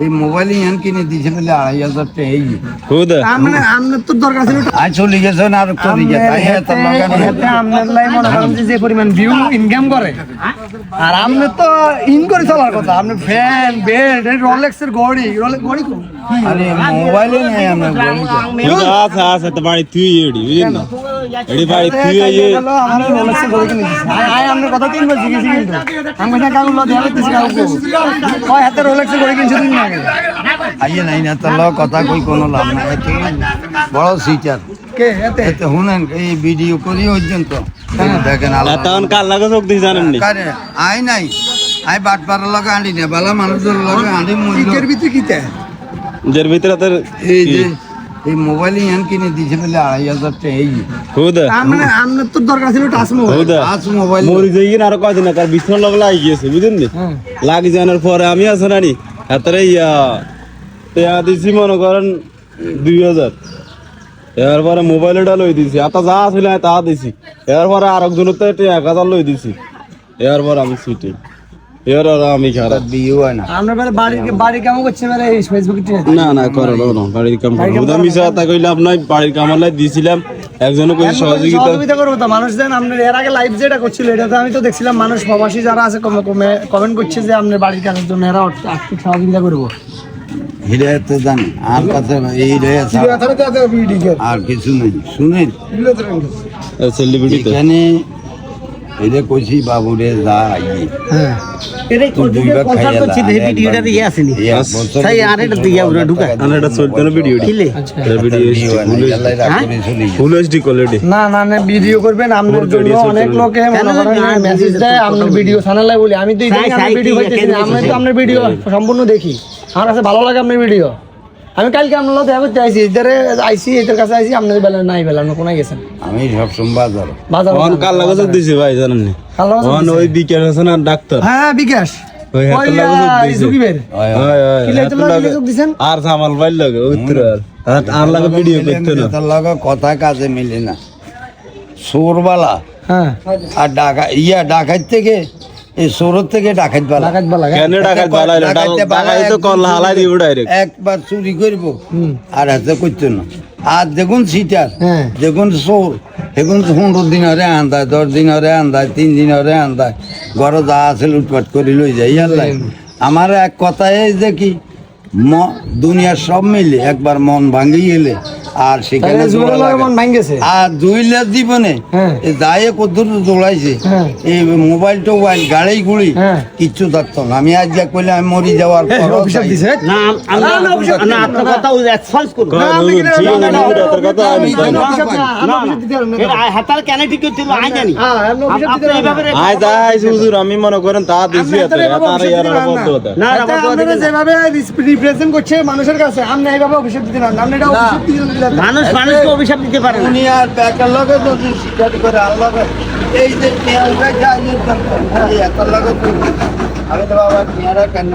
এই মোবাইল ইয়ান কিনে দিয়েছে বলে আড়াই হাজার টাকা এই খুদা মানে আপনার তো দরকার ছিল আজ চলে গেছে না আর চলে গেছে তাই এত লাগানো এতে আপনার লাই মনে করেন যে যে পরিমাণ ভিউ ইনকাম করে আর আপনি তো ইন করে চলার কথা আপনি ফ্যান বেল্ট রোলেক্সের ঘড়ি রোলেক্স ঘড়ি কোন? আরে মোবাইলে নেই আমার বলিটা খুদা আছে আছে তো বাড়ি তুই এডি বুঝলেন না আইয়ে নাই না তোর লগে কথা কই কোনো লাভ নাই। বড় সিটার কে এতে? শুনেন এই ভিডিও করি পর্যন্ত দেখেন তখন কার লাগে চোখ দিস জানেন আই নাই। আই বাট লগে আঁটি না বালা মানুষের লগে আঁটি মূল্য ভিতরে কিতে যার ভিতরে তোর এই যে এই মোবাইল ইয়ান কিনে দিয়েছে বলে আড়াই হাজার টাকা এই। খুদা। মানে আপনার তো দরকার ছিল টাচ মোবাইল আজ মোবাইল মরি যাই কিনা আরও কয়দিন কার বিছানার লগে লাগি গিয়েছে বুঝলেন নি? হ্যাঁ। লাগি জানার পরে আমি আছে নানি হাতের ইয়া দিছি মনে করেন দুই হাজার। এর পরে মোবাইলটা লই দিছি। আতা যা ছিল তা দিছি। এর পরে আর একজনের তো এক হাজার লই দিছি। এর পর আমি সিটি এর আর আমি খারাপ। বিয়ে হয় না। আপনার বেলা বাড়ি বাড়ি করছে মানে এই ফেসবুকে না না করো না, না বাড়ির কাম করো। ওদা মিশা তা কইলে বাড়ির কাম লাই দিছিলাম। একজনে কইছে সহযোগিতা সহযোগিতা করব তো মানুষ দেন আপনার এর আগে লাইভ যেটা করছিল এটা তো আমি তো দেখছিলাম মানুষ প্রবাসী যারা আছে কমেন্ট করছে যে আপনার বাড়ির কাজের জন্য এরা আর্থিক সহযোগিতা করব। হিরে তো আর কাছে এই রে আর কিছু নেই। শুনেন। সেলিব্রিটি এখানে কইছি বাবুরে যা আইয়ে হ্যাঁ। আসেনি দিয়ে ওরা ঢুকা। ভিডিও হয়। ফুল এইচডি কোয়ালিটি না না না ভিডিও করবেন আপনার জন্য অনেক লোকে মনে করেন মেসেজ দেয় আপনার ভিডিও চ্যানেলে বলি। আমি তো ভিডিও আমি তো আপনার ভিডিও সম্পূর্ণ দেখি। আমার কাছে ভালো লাগে আপনার ভিডিও আমি কালকে আপনার দেখা করতে আইসি এদের আইসি এদের কাছে আইসি আপনার বেলা নাই বেলা আপনি কোনায় গেছেন? আমি সবসময় বাজার। বাজার ওখান কার লাগে চোখ দিছি ভাই জানেন নি? কালো ওখান ওই বিকেল আছে না ডাক্তার? হ্যাঁ বিকাশ। হয়, দিছেন? আর সামাল পাইল লাগে উত্তর আর। আর- আর লাগে ভিডিও করতে না। তার লগে কথা কাজে মিলে না। সোরবালা হ্যাঁ। আর ডাকা ইয়া ডাকাত থেকে এই সোরত থেকে ডাকাত বালা। লাগাত বা কেন ডাকাত বালা ডাকাই তো কল হালাই দিব ডাইরেক্ট। একবার চুরি করব। আর হাতে করতো না। আর দেখুন সিটার হ্যাঁ। দেখুন চোর দেখুন পনেরো দিন হরে আন্দায় দশ দিন হরে আন্দায় তিন দিন হরে আন্দায় ঘরে যা আছে লুটপাট করে লই যাই আল্লাহ আমার এক কথায় এই যে কি ম- দুনিয়ার সব মিলে একবার মন ভাঙি গেলে আর সেখানে। মন আর দুই লাখ জীবনে হ্যাঁ। যাই কদ্দুর দৌড়াইছে হ্যাঁ। এই মোবাইল টোবাইল গাড়ি গুড়ি হ্যাঁ। কিচ্ছু থাকতো না। আমি আজ যা করলে আমি মরি যাওয়ার পর অভিশাপ দিছে না আমি না, না, না না, আমি না, না, না, আমি আমি না, আমি না। হ্যাঁ, আমি না। আমি মনে করেন তা দিছি না। না আপনারা যেভাবে রিপ্রেজেন্ট করছে মানুষের কাছে আপনি এইভাবে দিতে পারেন মানুষ মানুষকে অভিশাপ দিতে পারে উনি আর ব্যাকের লগে যদি শিকার করে আল্লাহ এই যে পেঁয়াজ খাই এত লগে আমি তো বাবা পেঁয়ারা কেন